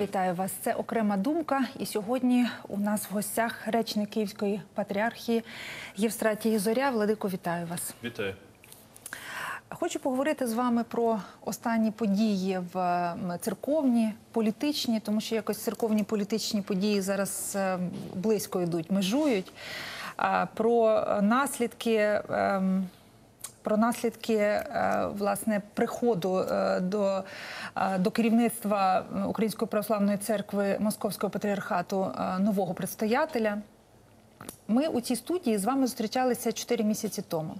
вітаю вас. Це окрема думка. І сьогодні у нас в гостях речник Київської патріархії Євстратій Зоря. Владико, вітаю вас. Вітаю. Хочу поговорити з вами про останні події в церковні, політичні, тому що якось церковні політичні події зараз е, близько йдуть, межують. Про наслідки. Про наслідки е, власне приходу е, до, е, до керівництва Української православної церкви Московського патріархату нового предстоятеля. Ми у цій студії з вами зустрічалися 4 місяці тому,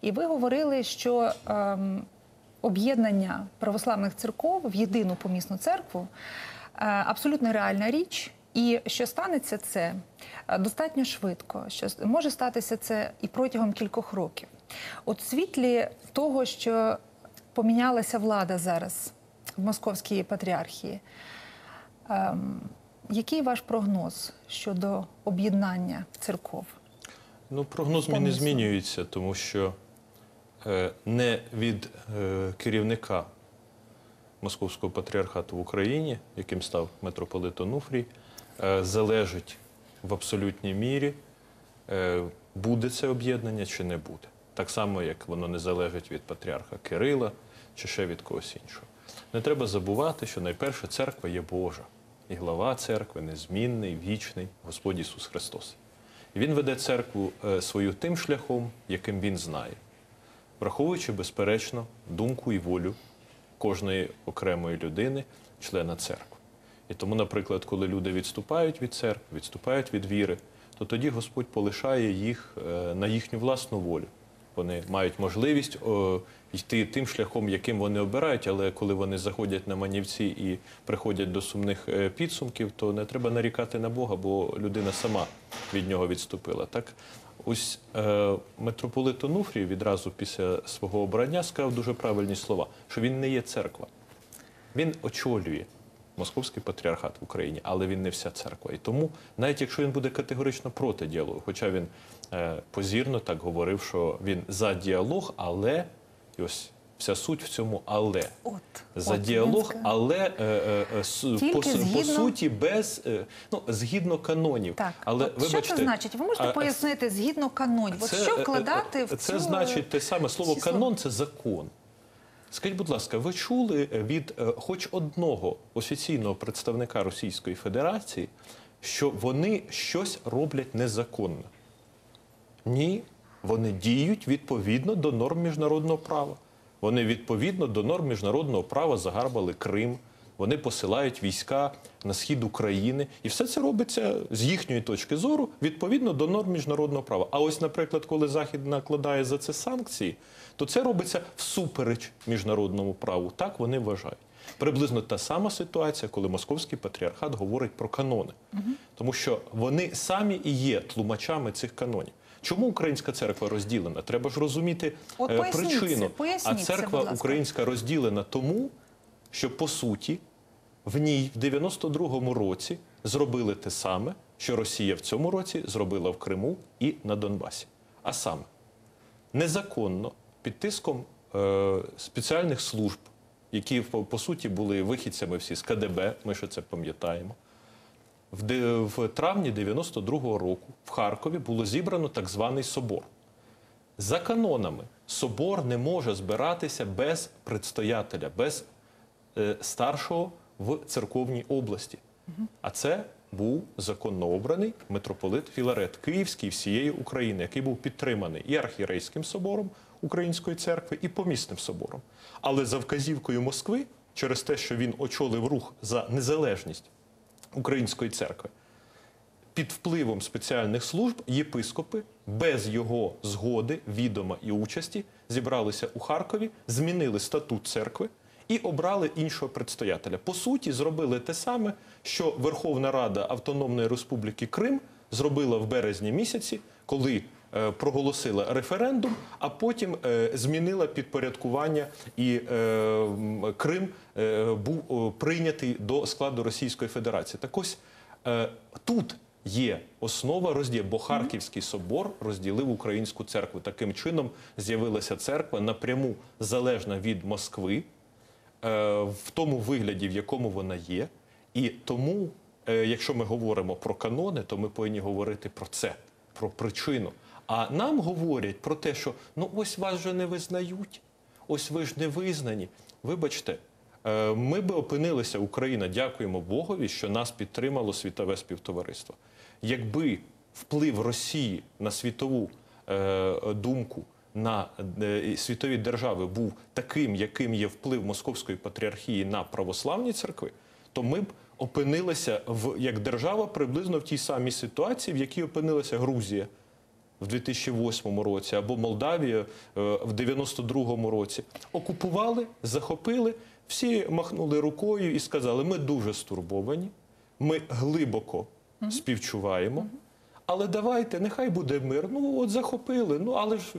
і ви говорили, що ем, об'єднання православних церков в єдину помісну церкву е, абсолютно реальна річ, і що станеться це достатньо швидко. Що може статися це і протягом кількох років. От світлі того, що помінялася влада зараз в Московській патріархії. Ем, який ваш прогноз щодо об'єднання церков? Ну, прогноз мій не змінюється, тому що е, не від е, керівника Московського патріархату в Україні, яким став митрополит Онуфрій, е, залежить в абсолютній мірі, е, буде це об'єднання чи не буде. Так само, як воно не залежить від патріарха Кирила чи ще від когось іншого. Не треба забувати, що найперше церква є Божа, і глава церкви незмінний, вічний Господь Ісус Христос. Він веде церкву е, свою тим шляхом, яким він знає, враховуючи, безперечно, думку і волю кожної окремої людини, члена церкви. І тому, наприклад, коли люди відступають від церкви, відступають від віри, то тоді Господь полишає їх е, на їхню власну волю. Вони мають можливість йти тим шляхом, яким вони обирають, але коли вони заходять на манівці і приходять до сумних е, підсумків, то не треба нарікати на Бога, бо людина сама від нього відступила. Так, ось е, митрополит Онуфрій відразу після свого обрання сказав дуже правильні слова, що він не є церква. Він очолює московський патріархат в Україні, але він не вся церква. І тому, навіть якщо він буде категорично проти діалогу, хоча він е, позірно так говорив, що він за діалог, але і ось вся суть в цьому але. От За от, діалог, але е, е, е, с- по, по суті без е, ну згідно канонів. Так, але от вибачте, що це значить? Ви можете а- пояснити згідно канонів? От що е, вкладати е, в це значить те саме слово канон це закон. Скажіть, будь ласка, ви чули від е, хоч одного офіційного представника Російської Федерації, що вони щось роблять незаконно? Ні, вони діють відповідно до норм міжнародного права. Вони відповідно до норм міжнародного права загарбали Крим. Вони посилають війська на схід України, і все це робиться з їхньої точки зору відповідно до норм міжнародного права. А ось, наприклад, коли Захід накладає за це санкції, то це робиться всупереч міжнародному праву. Так вони вважають. Приблизно та сама ситуація, коли московський патріархат говорить про канони, тому що вони самі і є тлумачами цих канонів. Чому українська церква розділена? Треба ж розуміти От е, причину. а церква українська розділена тому, що по суті в ній в 92-му році зробили те саме, що Росія в цьому році зробила в Криму і на Донбасі. А саме незаконно під тиском е, спеціальних служб, які по, по суті були вихідцями всі з КДБ, ми ще це пам'ятаємо. В, травні 92-го року в Харкові було зібрано так званий собор. За канонами, собор не може збиратися без предстоятеля, без старшого в церковній області. А це був законно обраний митрополит Філарет Київський всієї України, який був підтриманий і архієрейським собором Української церкви, і помісним собором. Але за вказівкою Москви, через те, що він очолив рух за незалежність Української церкви, під впливом спеціальних служб єпископи без його згоди, відома і участі зібралися у Харкові, змінили статут церкви і обрали іншого предстоятеля. По суті, зробили те саме, що Верховна Рада Автономної Республіки Крим зробила в березні місяці, коли е, проголосила референдум, а потім е, змінила підпорядкування, і е, Крим був прийнятий до складу Російської Федерації. Так ось Тут є основа розділу, бо Харківський собор розділив українську церкву. Таким чином з'явилася церква напряму залежна від Москви, в тому вигляді, в якому вона є. І тому, е, якщо ми говоримо про канони, то ми повинні говорити про це, про причину. А нам говорять про те, що ну ось вас вже не визнають, ось ви ж не визнані. Вибачте, е, ми би опинилися, Україна, дякуємо Богові, що нас підтримало світове співтовариство. Якби вплив Росії на світову е, думку на е, світові держави був таким, яким є вплив Московської патріархії на православні церкви, то ми б опинилися в як держава приблизно в тій самій ситуації, в якій опинилася Грузія в 2008 році або Молдавія е, в 92-му році. Окупували, захопили, всі махнули рукою і сказали: ми дуже стурбовані, ми глибоко співчуваємо. Але давайте, нехай буде мир. Ну от захопили. Ну але ж е,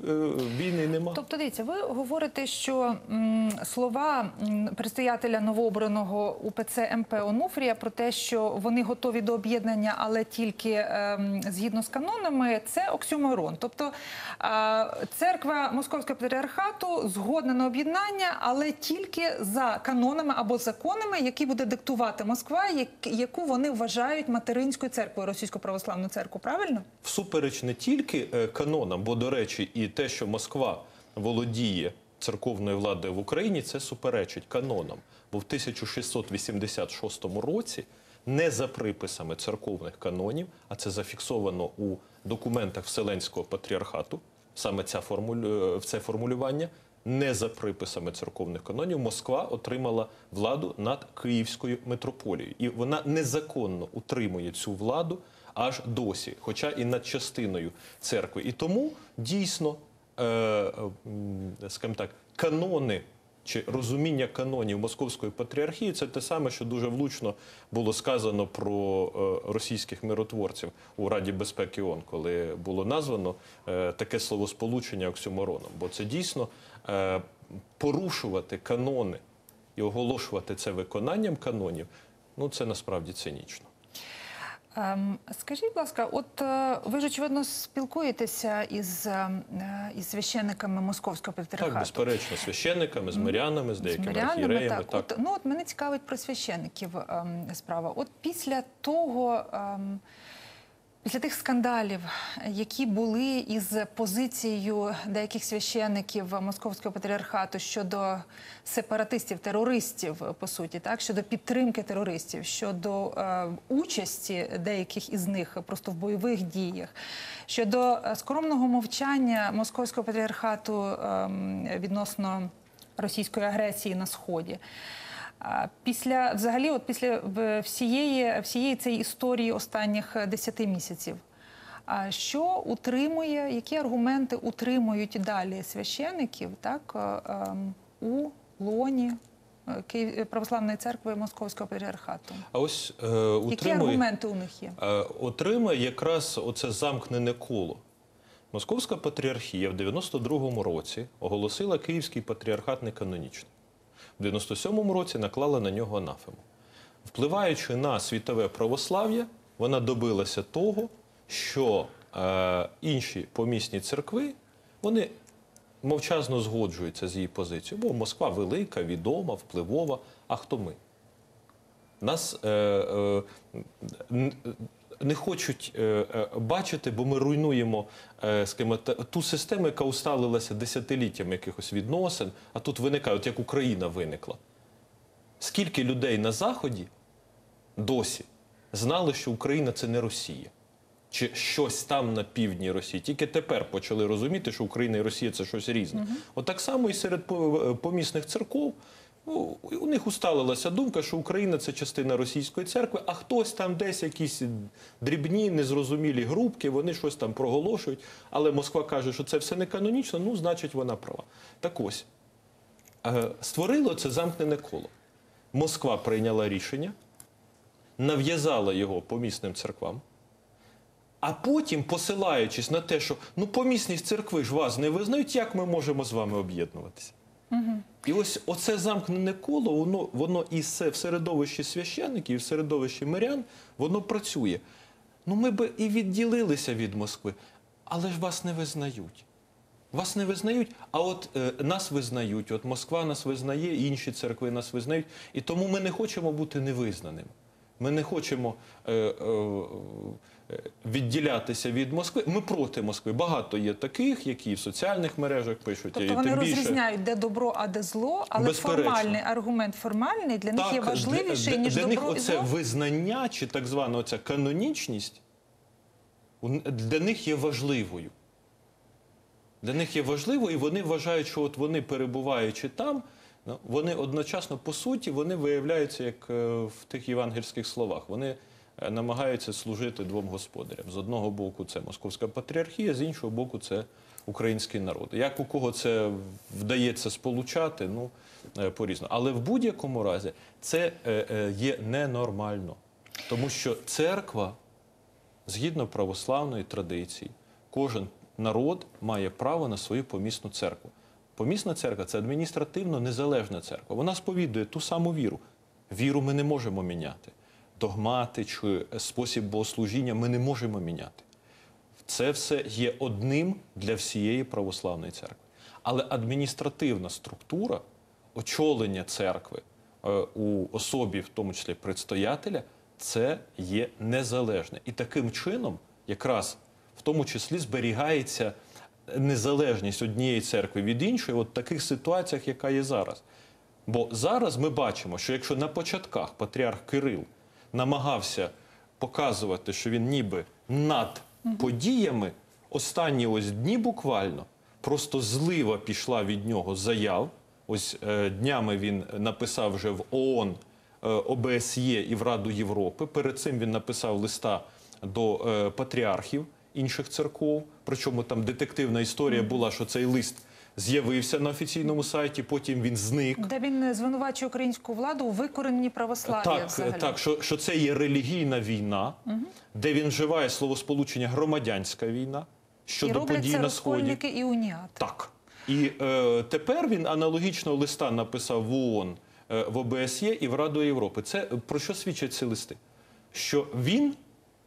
війни нема. Тобто, дивіться, ви говорите, що м, слова м, предстоятеля новообраного УПЦ МП Онуфрія про те, що вони готові до об'єднання, але тільки ем, згідно з канонами, це оксюморон. Тобто а, церква Московського патріархату згодна на об'єднання, але тільки за канонами або законами, які буде диктувати Москва, як- яку вони вважають материнською церквою, російську православну церкву. Правильно? Всупереч не тільки е, канонам, бо, до речі, і те, що Москва володіє церковною владою в Україні, це суперечить канонам. Бо в 1686 році не за приписами церковних канонів, а це зафіксовано у документах Вселенського патріархату, саме ця формулю... е, це формулювання. Не за приписами церковних канонів Москва отримала владу над Київською митрополією, і вона незаконно утримує цю владу аж досі, хоча і над частиною церкви. І тому дійсно, е, скажімо так, канони чи розуміння канонів Московської патріархії це те саме, що дуже влучно було сказано про е, російських миротворців у Раді безпеки ООН, коли було названо е, таке словосполучення оксюмороном. Бо це дійсно порушувати канони і оголошувати це виконанням канонів, ну це насправді цинічно. Ем, Скажіть, будь ласка, от е, ви ж очевидно спілкуєтеся із, е, із священниками Московського Так, безперечно, священниками, з мирянами, з деякими мирянами, архієреями. так. От, ну от мене цікавить про священників ем, справа. От після того, ем, після тих скандалів, які були із позицією деяких священників Московського патріархату щодо сепаратистів, терористів, по суті, так щодо підтримки терористів, щодо е, участі деяких із них просто в бойових діях, щодо е, скромного мовчання Московського патріархату ем, відносно російської агресії на сході. Після взагалі, от після всієї, всієї цієї історії останніх 10 місяців. А що утримує, які аргументи утримують далі священиків так, е, ем, у лоні е, православної церкви Московського патріархату? А ось е, Які аргументи у них є? е, отримує якраз оце замкнене коло. Московська патріархія в 92-му році оголосила Київський патріархат неканонічним. В 97-му році наклала на нього анафему. Впливаючи на світове православ'я, вона добилася того, що е, інші помісні церкви вони мовчазно згоджуються з її позицією. Бо Москва велика, відома, впливова. А хто ми? Нас е, е, не хочуть е, е, бачити, бо ми руйнуємо е, скажімо, та- ту систему, яка усталилася десятиліттями якихось відносин, а тут виникає, от як Україна виникла. Скільки людей на Заході досі знали, що Україна це не Росія? Чи щось там на півдні Росії. Тільки тепер почали розуміти, що Україна і Росія це щось різне. От так само і серед помісних церков у них усталилася думка, що Україна це частина російської церкви, а хтось там десь якісь дрібні, незрозумілі групки, вони щось там проголошують. Але Москва каже, що це все не канонічно, ну, значить, вона права. Так ось, е, створило це замкнене коло. Москва прийняла рішення, нав'язала його помісним церквам. А потім, посилаючись на те, що ну помісні церкви ж вас не визнають, як ми можемо з вами об'єднуватися? І ось оце замкнене коло, воно, воно і в середовищі священників, і в середовищі мирян, воно працює. Ну ми би і відділилися від Москви, але ж вас не визнають. Вас не визнають, а от е, нас визнають. От Москва нас визнає, інші церкви нас визнають. І тому ми не хочемо бути невизнаними. Ми не хочемо е, е, відділятися від Москви. Ми проти Москви. Багато є таких, які в соціальних мережах пишуть. Тобто і вони тим більше розрізняють, де добро, а де зло, але Безперечно. формальний аргумент формальний для них є важливіший, для, ніж для добро них і оце зло. визнання чи так звана оця канонічність для них є важливою. Для них є важливо, і вони вважають, що от вони перебуваючи там, ну, вони одночасно, по суті, вони виявляються як е, в тих євангельських словах. Вони намагаються служити двом господарям. З одного боку, це московська патріархія, з іншого боку, це український народ. Як у кого це вдається сполучати, ну е, по-різному. Але в будь-якому разі це е, е, є ненормально. Тому що церква згідно православної традиції, кожен народ має право на свою помісну церкву. Помісна церква це адміністративно незалежна церква. Вона сповідує ту саму віру. Віру ми не можемо міняти. Догмати чи спосіб богослужіння ми не можемо міняти. Це все є одним для всієї православної церкви. Але адміністративна структура, очолення церкви е, у особі, в тому числі предстоятеля, це є незалежне. І таким чином, якраз в тому числі зберігається незалежність однієї церкви від іншої, от в таких ситуаціях, яка є зараз. Бо зараз ми бачимо, що якщо на початках патріарх Кирил намагався показувати, що він ніби над подіями, останні ось дні буквально просто злива пішла від нього заяв. Ось е, днями він написав вже в ООН, е, ОБСЄ і в Раду Європи. Перед цим він написав листа до е, патріархів інших церков. Причому там детективна історія була, що цей лист з'явився на офіційному сайті, потім він зник. Де він звинувачує українську владу у викоренні православ'я Так, взагалі. так що, що це є релігійна війна, де він вживає словосполучення громадянська війна і щодо роблять подій це на сході. і уніати. Так. І е, тепер він аналогічного листа написав в ООН, е, в ОБСЄ і в Раду Європи. Це е, про що свідчать ці листи? Що він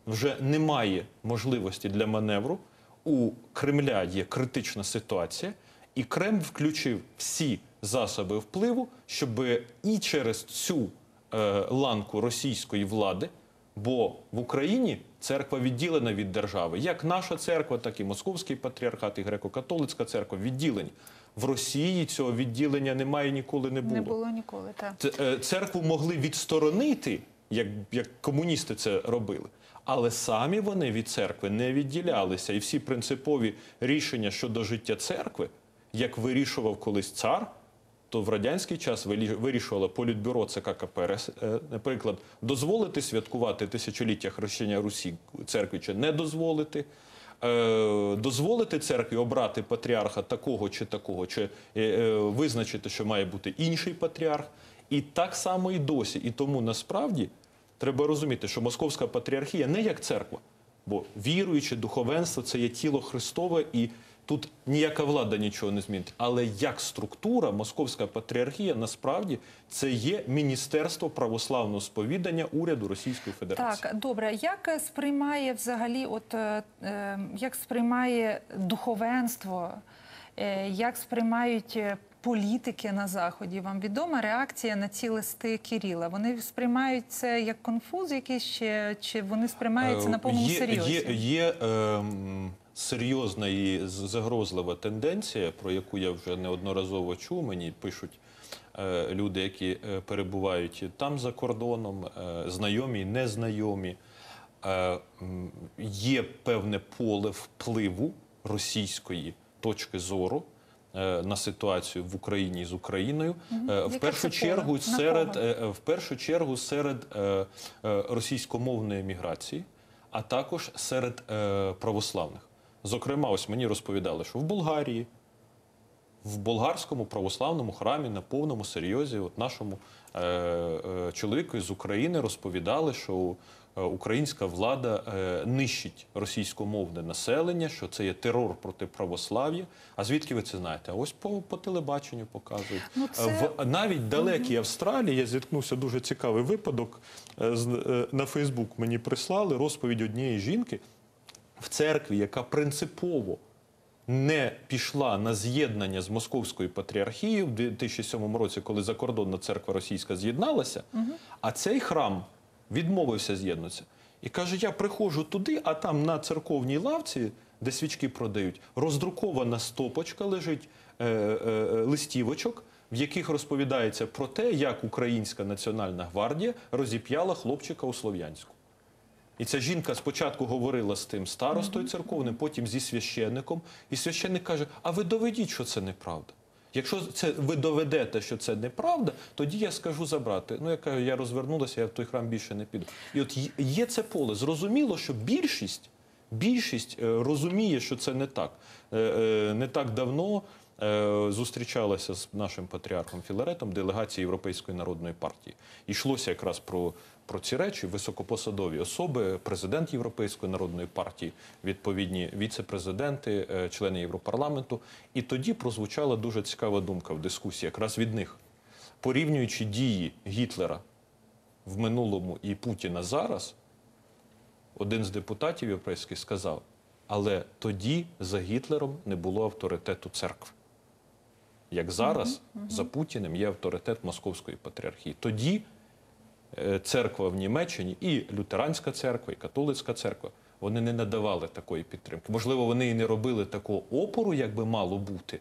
вже не має можливості для маневру. У Кремля є критична ситуація, і Кремль включив всі засоби впливу, щоб і через цю е, ланку російської влади, бо в Україні церква відділена від держави. Як наша церква, так і Московський патріархат, і греко-католицька церква відділені. В Росії цього відділення немає ніколи не було. Не було ніколи. Так. Е, Церкву могли відсторонити, як, як комуністи це робили. Але самі вони від церкви не відділялися. І всі принципові рішення щодо життя церкви, як вирішував колись цар, то в радянський час вирішувало політбюро ЦК КПРС, е, наприклад, дозволити святкувати тисячоліття хрещення Русі церкві чи не дозволити. Е, дозволити церкві обрати патріарха такого чи такого, чи е, визначити, що має бути інший патріарх. І так само і досі. І тому насправді треба розуміти, що Московська патріархія не як церква, бо віруюче духовенство це є тіло Христове, і тут ніяка влада нічого не змінить. Але як структура, Московська патріархія насправді це є Міністерство православного сповідання уряду Російської Федерації. Так, добре. Як е, сприймає взагалі, от е, е, як сприймає духовенство, е, як сприймають е, політики на заході? Вам відома реакція на ці листи Кирила? Вони сприймають це як конфуз, якийсь ще чи вони сприймаються на повному Е, є, серйозі? Є, є ем, серйозна і загрозлива тенденція, про яку я вже неодноразово чув. Мені пишуть е, люди, які е, перебувають там за кордоном, е, знайомі, незнайомі. Є певне поле впливу російської точки зору. На ситуацію в Україні з Україною Е, в першу чергу серед в першу чергу серед російськомовної міграції, а також серед православних. Зокрема, ось мені розповідали, що в Болгарії, в болгарському православному храмі на повному серйозі, от нашому е, е, чоловіку з України розповідали, що е, українська влада е, нищить російськомовне населення, що це є терор проти православ'я. А звідки ви це знаєте? А ось по, по телебаченню показують. Ну, це- В навіть далекій Австралії я зіткнувся дуже цікавий випадок. Е, е, На Фейсбук мені прислали розповідь однієї жінки в церкві, яка принципово не пішла на з'єднання з московською патріархією в 2007 році, коли закордонна церква російська з'єдналася. А цей храм відмовився з'єднатися. І каже: я приходжу туди, а там на церковній лавці, де свічки продають, роздрукована стопочка лежить е, е, е, листівочок, в яких розповідається про те, як Українська національна гвардія розіп'яла хлопчика у Слов'янську. І ця жінка спочатку говорила з тим старостою церковним, потім зі священником. І священник каже: А ви доведіть, що це неправда. Якщо це ви доведете, що це неправда, тоді я скажу забрати. Ну я кажу, я розвернулася, я в той храм більше не піду. І от є- це поле. Зрозуміло, що більшість, більшість е, розуміє, що це не так. Е, е, Не так давно зустрічалася з нашим патріархом Філаретом делегація Європейської народної партії. Йшлося якраз про, про ці речі, високопосадові особи, президент Європейської народної партії, відповідні віце-президенти, е, члени Європарламенту. І тоді прозвучала дуже цікава думка в дискусії, якраз від них. Порівнюючи дії Гітлера в минулому і Путіна зараз, один з депутатів європейських сказав, але тоді за Гітлером не було авторитету церкви. Як зараз за Путіним є авторитет Московської патріархії. Тоді церква в Німеччині, і лютеранська церква, і католицька церква, вони не надавали такої підтримки. Можливо, вони і не робили такого опору, як би мало бути.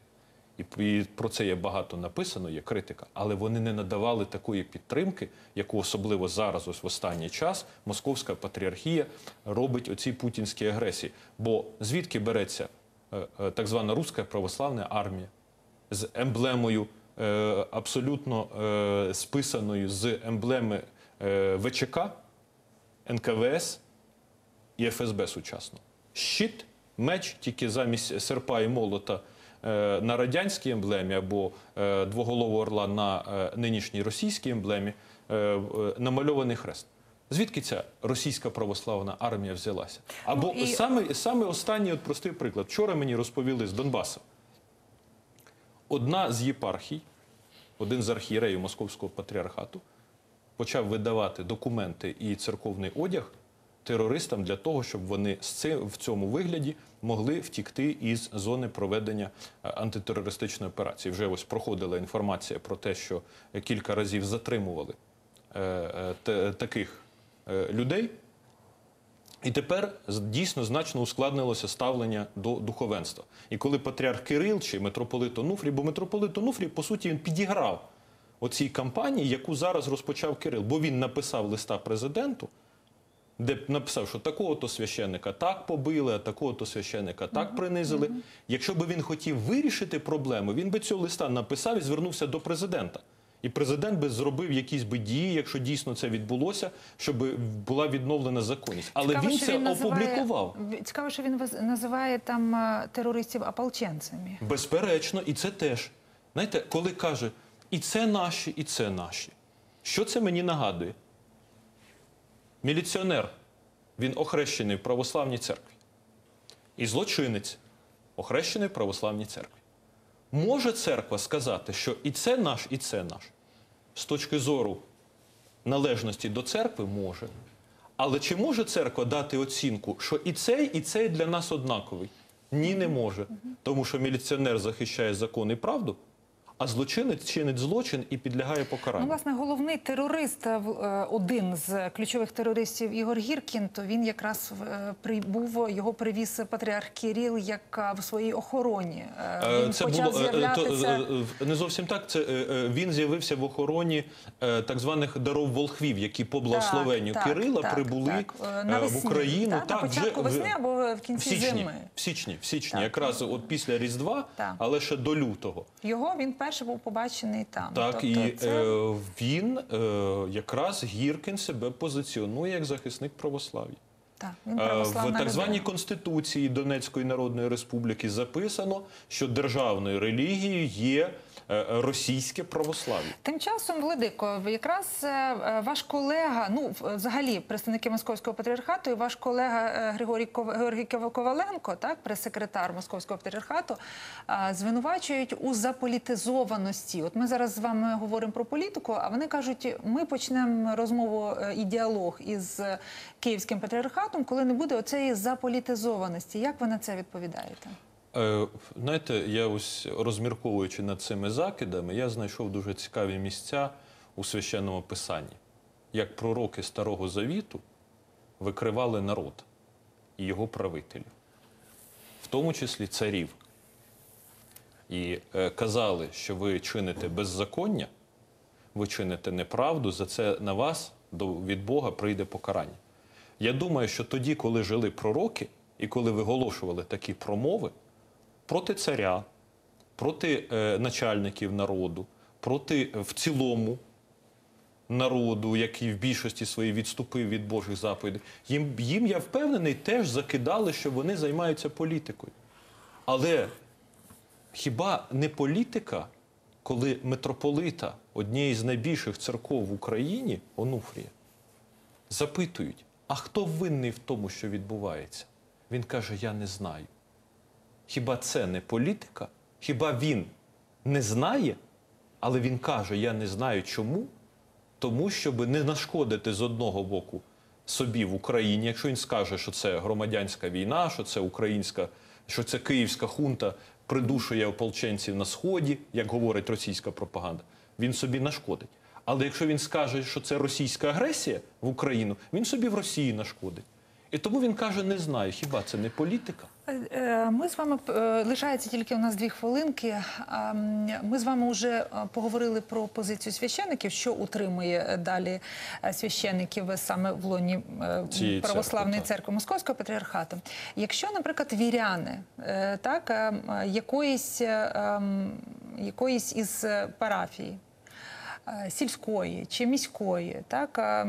І, про це є багато написано, є критика, але вони не надавали такої підтримки, яку особливо зараз, ось в останній час, московська патріархія робить оцій путінській агресії. Бо звідки береться е, е, так звана руська православна армія з емблемою е, абсолютно е, списаною з емблеми е, ВЧК, НКВС і ФСБ сучасно. Щит, меч, тільки замість серпа і молота е, на радянській емблемі або е, двоголового орла на е, нинішній російській емблемі е, е, намальований хрест. Звідки ця російська православна армія взялася? Або Ну, і- саме, саме останній от простий приклад. Вчора мені розповіли з Донбасу. Одна з єпархій, один з архієреїв Московського патріархату, почав видавати документи і церковний одяг терористам для того, щоб вони в цьому вигляді могли втікти із зони проведення е, антитерористичної операції. Вже ось проходила інформація про те, що кілька разів затримували е, е, таких людей. І тепер дійсно значно ускладнилося ставлення до духовенства. І коли патріарх Кирил чи митрополит Онуфрій, бо митрополит Онуфрій, по суті, він підіграв оцій кампанії, яку зараз розпочав Кирил, бо він написав листа президенту, де написав, що такого-то священника так побили, а такого-то священника так принизили. Якщо би він хотів вирішити проблему, він би цього листа написав і звернувся до президента. І президент би зробив якісь би дії, якщо дійсно це відбулося, щоб була відновлена законність. Але Цікаво, він це називає- опублікував. Цікаво, що він називає там е, терористів ополченцями. Безперечно, і це теж. Знаєте, коли каже, і це наші, і це наші. Що це мені нагадує? Міліціонер, він охрещений в православній церкві. І злочинець, охрещений в православній церкві. Може церква сказати, що і це наш, і це наш. З точки зору належності до церкви може. Але чи може церква дати оцінку, що і цей, і цей для нас однаковий? Ні, не може. Тому що міліціонер захищає закон і правду, а злочинець чинить злочин і підлягає Ну, власне, головний терорист, е, е, один з ключових терористів Ігор Гіркін, то він якраз е, прибув, його привіз патріарх Кирил як в своїй охороні. Він Це почав було з'являтися. не зовсім так. Це він з'явився в охороні так званих даров волхвів, які по благословенню так, Кирила так, прибули так. Е, в навесні, Україну. так, на початку вже весни або в кінці в січні, зими. В січні, в січні, Так. якраз от після Різдва, Так. але ще до лютого. Його він перший був побачений там. Так, Тобто і це... е, він е, якраз Гіркін себе позиціонує як захисник православ'я. так, він Е, В так званій. Конституції Донецької Народної Республіки записано, що державною релігією є російське православ'я. Тим часом, Владико, якраз е, е, ваш колега, ну взагалі представники Московського патріархату, і ваш колега е, Григорій Георгій Коваленко, так, прес-секретар Московського патріархату, е, звинувачують у заполітизованості. От ми зараз з вами говоримо про політику, а вони кажуть, ми почнемо розмову е, і діалог із е, Київським патріархатом, коли не буде оцеї заполітизованості. Як ви на це відповідаєте? Е, Знаєте, я ось розмірковуючи над цими закидами, я знайшов дуже цікаві місця у священному писанні, як пророки Старого Завіту викривали народ і його правителів, в тому числі царів. І е, казали, що ви чините беззаконня, ви чините неправду, за це на вас від Бога прийде покарання. Я думаю, що тоді, коли жили пророки, і коли виголошували такі промови проти царя, проти е, начальників народу, проти е, в цілому народу, який в більшості своїй відступив від Божих заповідей, їм, їм я впевнений, теж закидали, що вони займаються політикою. Але хіба не політика, коли митрополита однієї з найбільших церков в Україні, Онуфрія, запитують, а хто винний в тому, що відбувається? Він каже: Я не знаю. Хіба це не політика? Хіба він не знає, але він каже: Я не знаю чому? Тому, щоб не нашкодити з одного боку собі в Україні, якщо він скаже, що це громадянська війна, що це українська, що це київська хунта придушує ополченців на сході, як говорить російська пропаганда, він собі нашкодить. Але якщо він скаже, що це російська агресія в Україну, він собі в Росії нашкодить. І тому він каже: не знаю, хіба це не політика? Е, Ми з вами е, лишається тільки у нас дві хвилинки. А, Ми з вами вже е, поговорили про позицію священиків, що утримує е, далі е, священиків саме в лоні е, Цієї православної церкви, церкви Московського патріархату. Якщо, наприклад, віряни е, так е, якоїсь, е, ем, якоїсь із е, парафій. е, Сільської чи міської, так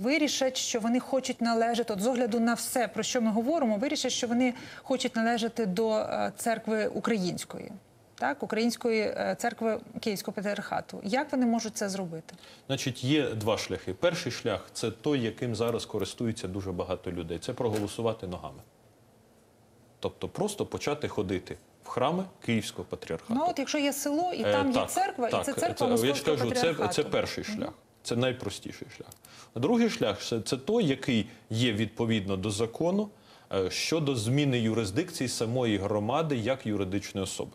вирішать, що вони хочуть належати, от з огляду на все, про що ми говоримо, вирішать, що вони хочуть належати до е, церкви української, так, української е, церкви Київського патріархату. Як вони можуть це зробити? Значить, є два шляхи. Перший шлях це той, яким зараз користується дуже багато людей. Це проголосувати ногами. Тобто просто почати ходити в храми Київського патріархату. Ну от якщо є село і Е, там є так, церква, і так, це церква я ж кажу, це, це перший шлях. Це найпростіший шлях. Другий шлях це, це той, який є відповідно до закону е, щодо зміни юрисдикції самої громади як юридичної особи.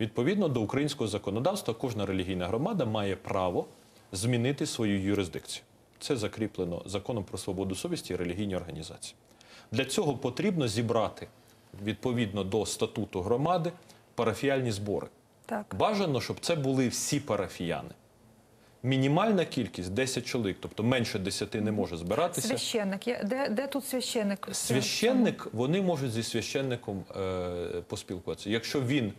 Відповідно до українського законодавства, кожна релігійна громада має право змінити свою юрисдикцію. Це закріплено законом про свободу совісті і релігійні організації. Для цього потрібно зібрати відповідно до статуту громади парафіальні збори. Так. Бажано, щоб це були всі парафіяни. Мінімальна кількість 10 чоловік, тобто менше 10 не може збиратися. Священник. Де, де тут священник? Священник, вони можуть зі священником е, поспілкуватися. Якщо він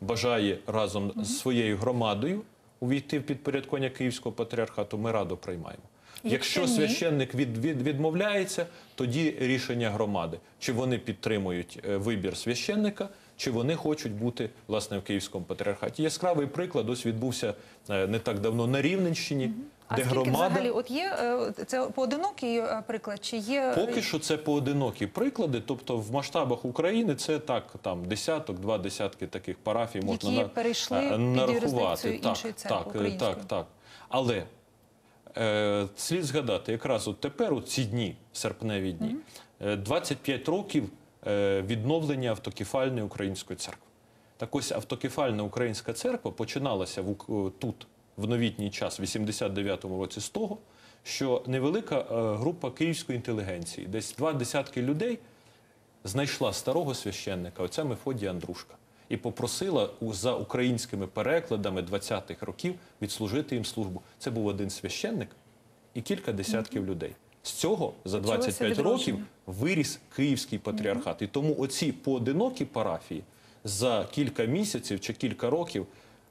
бажає разом з своєю громадою увійти в підпорядкування Київського патріархату, ми радо приймаємо. Якщо Якщо священник від, від, відмовляється, тоді рішення громади, чи вони підтримують е, вибір священника, чи вони хочуть бути власне в Київському патріархаті. Яскравий приклад ось відбувся е, не так давно на Рівненщині, А де скільки громада взагалі от є е, це поодинокий приклад? Чи є Поки що це поодинокі приклади. Тобто, в масштабах України це так там десяток, два десятки таких парафій можна Які на, перейшли е, під нарахувати. Так, іншої церкви так, так, так. Але е, слід згадати, якраз от тепер, у ці дні, серпневі дні, е, 25 років е, відновлення автокефальної української церкви. Так ось автокефальна українська церква починалася в, Ук- тут в новітній час, в 89-му році, з того, що невелика е, група київської інтелігенції, десь два десятки людей, знайшла старого священника, отця Мефодія Андрушка, і попросила за українськими перекладами 20-х років відслужити їм службу. Це був один священник і кілька десятків людей. З цього за Почалося 25 років виріс Київський патріархат. І тому оці поодинокі парафії за кілька місяців чи кілька років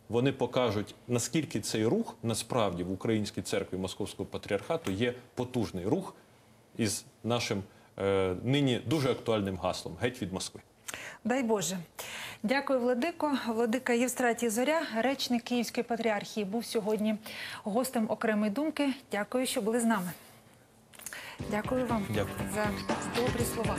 вони покажуть, наскільки цей рух насправді в Українській церкві Московського патріархату є потужний рух із нашим е, нині дуже актуальним гаслом геть від Москви. Дай Боже. Дякую, Владико. Владика Євстратій Зоря, речник Київської патріархії, був сьогодні гостем окремої думки. Дякую, що були з нами. Дякую вам Дякую. за добрі слова.